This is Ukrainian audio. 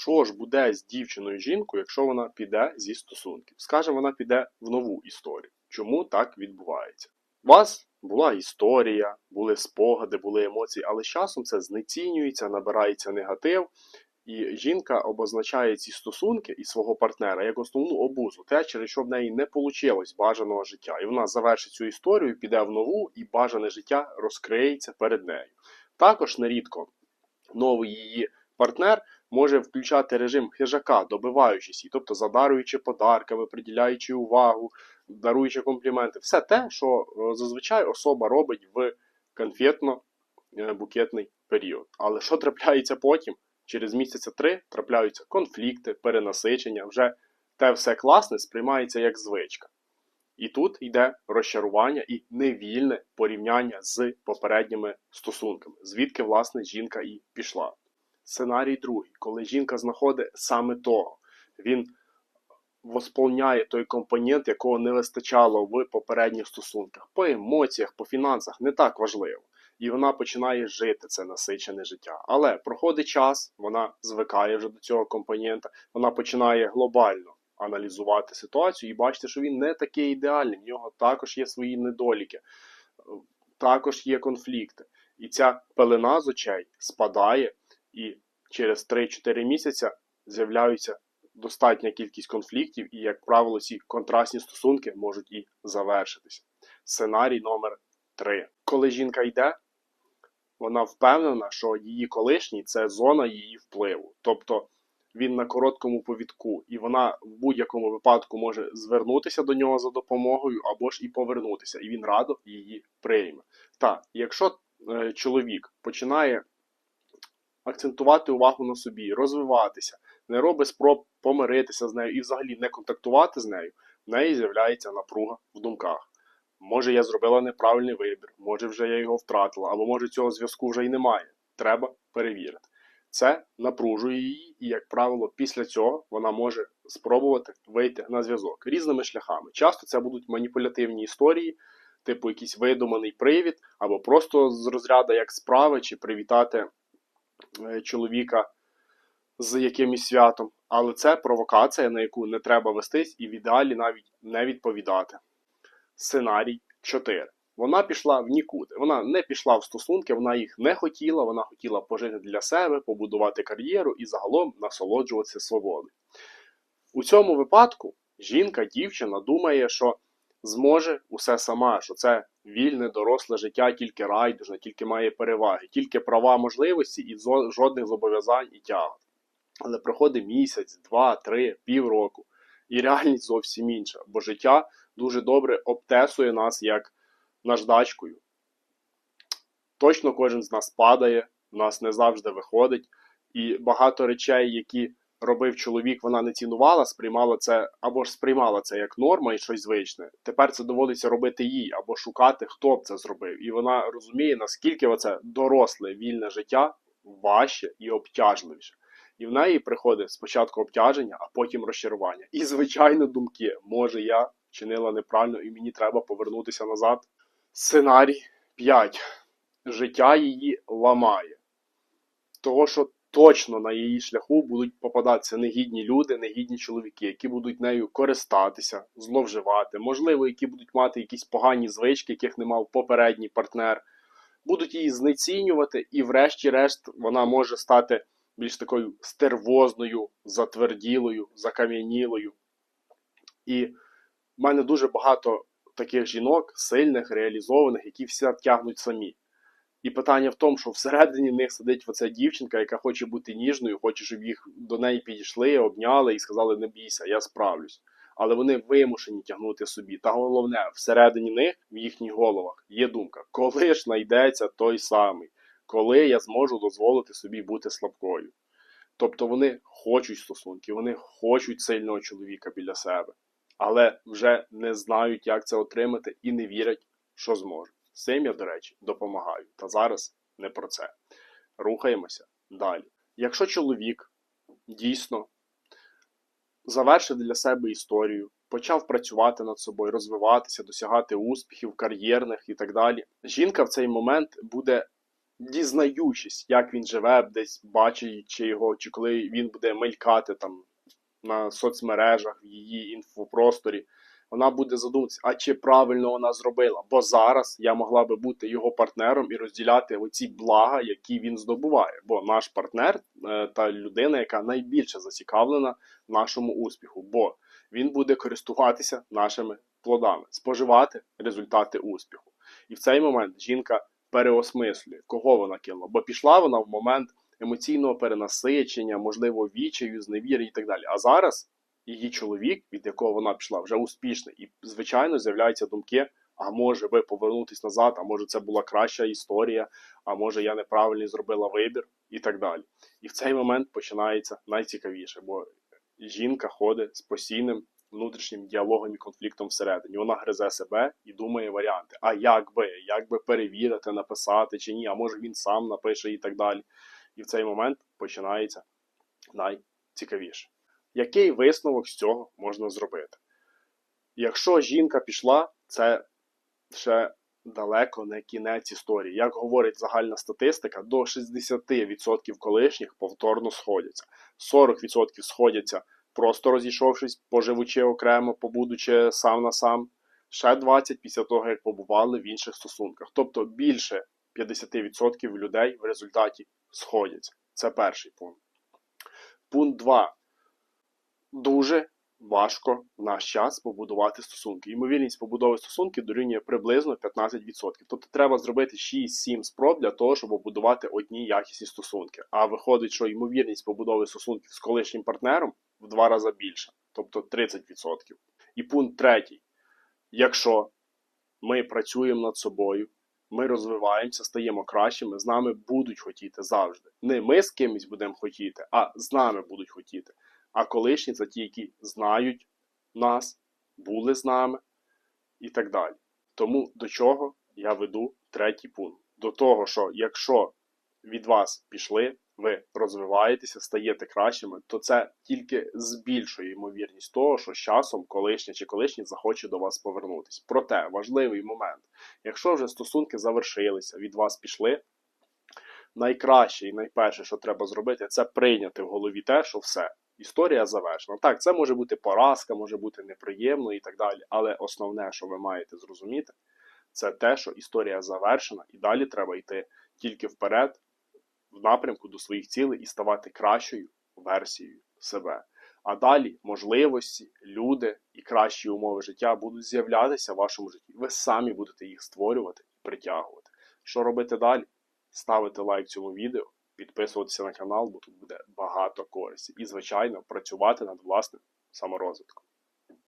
що ж буде з дівчиною жінкою, якщо вона піде зі стосунків? Скаже, вона піде в нову історію. Чому так відбувається? У вас була історія, були спогади, були емоції, але з часом це знецінюється, набирається негатив, і жінка обозначає ці стосунки і свого партнера як основну обузу, те, через що в неї не вийшло бажаного життя. І вона завершить цю історію, піде в нову, і бажане життя розкриється перед нею. Також нерідко новий її партнер може включати режим хижака, добиваючись, її, тобто задаруючи подарками, приділяючи увагу, даруючи компліменти. Все те, що е, зазвичай особа робить в конфетно-букетний період. Але що трапляється потім? Через місяця три трапляються конфлікти, перенасичення, вже те все класне сприймається як звичка. І тут йде розчарування і невільне порівняння з попередніми стосунками, звідки, власне, жінка і пішла. Сценарій другий, коли жінка знаходить саме того, він восполняє той компонент, якого не вистачало в попередніх стосунках. По емоціях, по фінансах не так важливо. І вона починає жити це насичене життя. Але проходить час, вона звикає вже до цього компонента, вона починає глобально аналізувати ситуацію і бачити, що він не такий ідеальний. В нього також є свої недоліки, також є конфлікти. І ця пелена з очей спадає, і через 3-4 місяці з'являються достатня кількість конфліктів, і, як правило, ці контрастні стосунки можуть і завершитися. Сценарій номер 3. Коли жінка йде, вона впевнена, що її колишній це зона її впливу. Тобто він на короткому повідку, і вона в будь-якому випадку може звернутися до нього за допомогою або ж і повернутися, і він радо її прийме. Та якщо е, чоловік починає акцентувати увагу на собі, розвиватися, не робить спроб помиритися з нею і взагалі не контактувати з нею, в неї з'являється напруга в думках. Може, я зробила неправильний вибір, може вже я його втратила, або може цього зв'язку вже й немає. Треба перевірити. Це напружує її, і, як правило, після цього вона може спробувати вийти на зв'язок різними шляхами. Часто це будуть маніпулятивні історії, типу якийсь видуманий привід, або просто з розряду як справи, чи привітати чоловіка з якимось святом. Але це провокація, на яку не треба вестись, і в ідеалі навіть не відповідати. Сценарій 4. Вона пішла в нікуди. Вона не пішла в стосунки, вона їх не хотіла, вона хотіла пожити для себе, побудувати кар'єру і загалом насолоджуватися свободою. У цьому випадку жінка, дівчина думає, що зможе усе сама, що це вільне, доросле життя, тільки райдужне, тільки має переваги, тільки права можливості і жодних зобов'язань і тягот. Але проходить місяць, два, три, півроку, і реальність зовсім інша, бо життя дуже добре обтесує нас як наждачкою. Точно кожен з нас падає, в нас не завжди виходить. І багато речей, які робив чоловік, вона не цінувала, сприймала це або ж сприймала це як норма і щось звичне. Тепер це доводиться робити їй або шукати, хто б це зробив. І вона розуміє, наскільки оце доросле вільне життя важче і обтяжливіше. І в неї приходить спочатку обтяження, а потім розчарування. І, звичайно, думки, може я чинила неправильно і мені треба повернутися назад. Сценарій 5. Життя її ламає. Того, що точно на її шляху будуть попадатися негідні люди, негідні чоловіки, які будуть нею користатися, зловживати, можливо, які будуть мати якісь погані звички, яких не мав попередній партнер, будуть її знецінювати, і, врешті-решт, вона може стати більш такою стервозною, затверділою, закам'янілою. І в мене дуже багато таких жінок, сильних, реалізованих, які все тягнуть самі. І питання в тому, що всередині них сидить оця дівчинка, яка хоче бути ніжною, хоче, щоб їх до неї підійшли, обняли і сказали: не бійся, я справлюсь. Але вони вимушені тягнути собі. Та головне, всередині них, в їхніх головах, є думка, коли ж знайдеться той самий, коли я зможу дозволити собі бути слабкою. Тобто вони хочуть стосунки, вони хочуть сильного чоловіка біля себе але вже не знають, як це отримати, і не вірять, що зможуть. Цим я, до речі, допомагаю. Та зараз не про це. Рухаємося далі. Якщо чоловік дійсно завершив для себе історію, почав працювати над собою, розвиватися, досягати успіхів кар'єрних і так далі, жінка в цей момент буде дізнаючись, як він живе, десь бачачи його, чи коли він буде мелькати там на соцмережах, в її інфопросторі, вона буде задумуватися, а чи правильно вона зробила? Бо зараз я могла би бути його партнером і розділяти оці блага, які він здобуває. Бо наш партнер е, та людина, яка найбільше зацікавлена нашому успіху, бо він буде користуватися нашими плодами, споживати результати успіху. І в цей момент жінка переосмислює, кого вона кинула. Бо пішла вона в момент емоційного перенасичення, можливо, відчаю, зневіри і так далі. А зараз її чоловік, від якого вона пішла, вже успішний. І, звичайно, з'являються думки. А може ви повернутись назад, а може це була краща історія, а може я неправильний зробила вибір і так далі. І в цей момент починається найцікавіше, бо жінка ходить з постійним внутрішнім діалогом і конфліктом всередині. Вона гризе себе і думає варіанти. А як би, як би перевірити, написати чи ні, а може він сам напише і так далі. І в цей момент починається найцікавіше. Який висновок з цього можна зробити? Якщо жінка пішла, це ще далеко не кінець історії. Як говорить загальна статистика, до 60% колишніх повторно сходяться. 40% сходяться, просто розійшовшись, поживучи окремо, побудучи сам на сам. Ще 20% після того, як побували в інших стосунках. Тобто більше 50% людей в результаті сходяться. Це перший пункт. Пункт 2. Дуже важко в наш час побудувати стосунки. Ймовірність побудови стосунків дорівнює приблизно 15%. Тобто треба зробити 6-7 спроб для того, щоб побудувати одні якісні стосунки. А виходить, що ймовірність побудови стосунків з колишнім партнером в два рази більша, тобто 30%. І пункт третій. Якщо ми працюємо над собою, ми розвиваємося, стаємо кращими, з нами будуть хотіти завжди. Не ми з кимось будемо хотіти, а з нами будуть хотіти. А колишні це ті, які знають нас, були з нами і так далі. Тому до чого я веду третій пункт. До того, що якщо від вас пішли, ви розвиваєтеся, стаєте кращими, то це тільки збільшує ймовірність того, що з часом колишня чи колишній захоче до вас повернутися. Проте важливий момент: якщо вже стосунки завершилися, від вас пішли, найкраще і найперше, що треба зробити, це прийняти в голові те, що все. Історія завершена. Так, це може бути поразка, може бути неприємно і так далі. Але основне, що ви маєте зрозуміти, це те, що історія завершена, і далі треба йти тільки вперед, в напрямку до своїх цілей і ставати кращою версією себе. А далі можливості, люди і кращі умови життя будуть з'являтися в вашому житті. Ви самі будете їх створювати і притягувати. Що робити далі? Ставити лайк цьому відео, підписуватися на канал, бо тут буде багато користі. І, звичайно, працювати над власним саморозвитком.